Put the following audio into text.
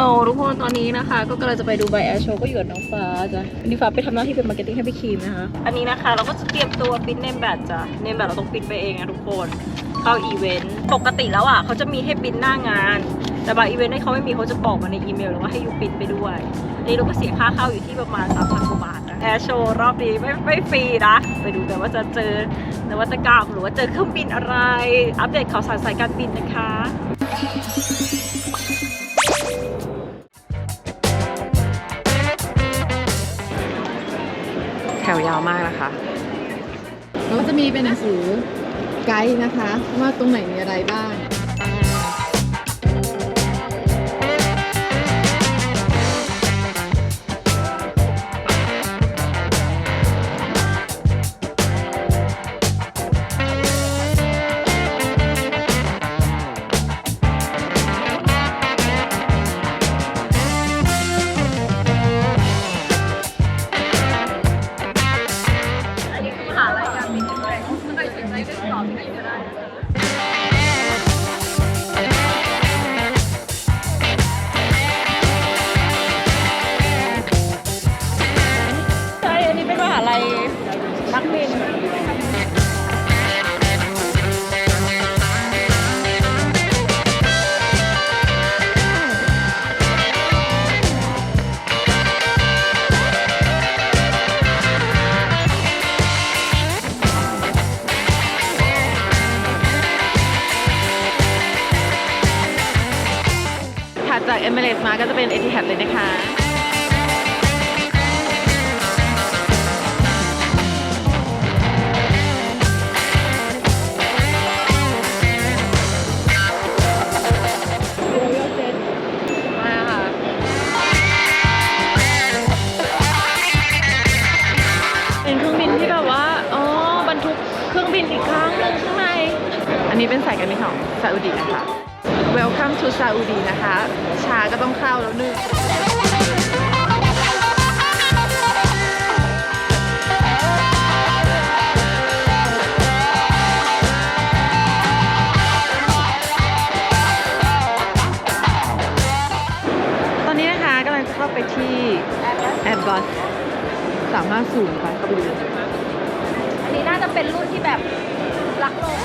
ลโหลทุกคนตอนนี้นะคะ ก็กำลังจะไปดูไบแอร์โชว์ก็อยู่กับน้องฟ้าจ้ะวันนี้ฟ้าไปทำหน้าที่เป็นมาร์เก็ตติ้งให้พี่ครีมนะคะ อันนี้นะคะ เราก็จะเตรียมตัวปริ้นเนมแบตจ้ะเนมแบตเราต้องปริ้นไปเองนะทุกคนเข้าอีเวนต์ปกติแล้วอะเขาจะมีให้ปริ้นหน้างาน แต่บางอีเวนต์ที่เขาไม่มีเขาจะบอกมาในอีเมลหรือว่าให้ยูปริ้นไปด้วยอันนี้เราก็เสียค่าเข้าอยู่ที่ประมาณ3 0 0 0กว่าบาทนะแอร์โชว์รอบนี้ไม่ไม่ฟรีนะไปดูกันว่าจะเจอนวัตกรรมหรือว่าเจอเครื่องบินอะไร อัปเดตข่าวสารสายการบินนะคะ ถวยาวมากนะคะแล้วก็จะมีเป็นหนังสือไกด์นะคะ ว่าตรงไหนมีอะไรบ้าง ใจก็ติดต่อที่ไหนก็ได้นะคะใช่อันนี้เป็นมหาลัยนักบิน จากเอมิเรตมาก็จะเป็นเอทิ a d เลยนะคะมาค่ะ เป็นเครื่องบินที่แบบว่า อ๋อ บรรทุกเครื่องบินอีกครั้งหนึ่งข้างใน อันนี้เป็นสายการบินของซาอุดีนะคะ Welcome to Saudi นะคะ ชาก็ต้องเข้าแล้วนึงตอนนี้นะคะกำลังจะเข้าไปที่ Airbus สามารถสูงไปเข้าไปดูอันนี้น่าจะเป็นรุ่นที่แบบรักโลก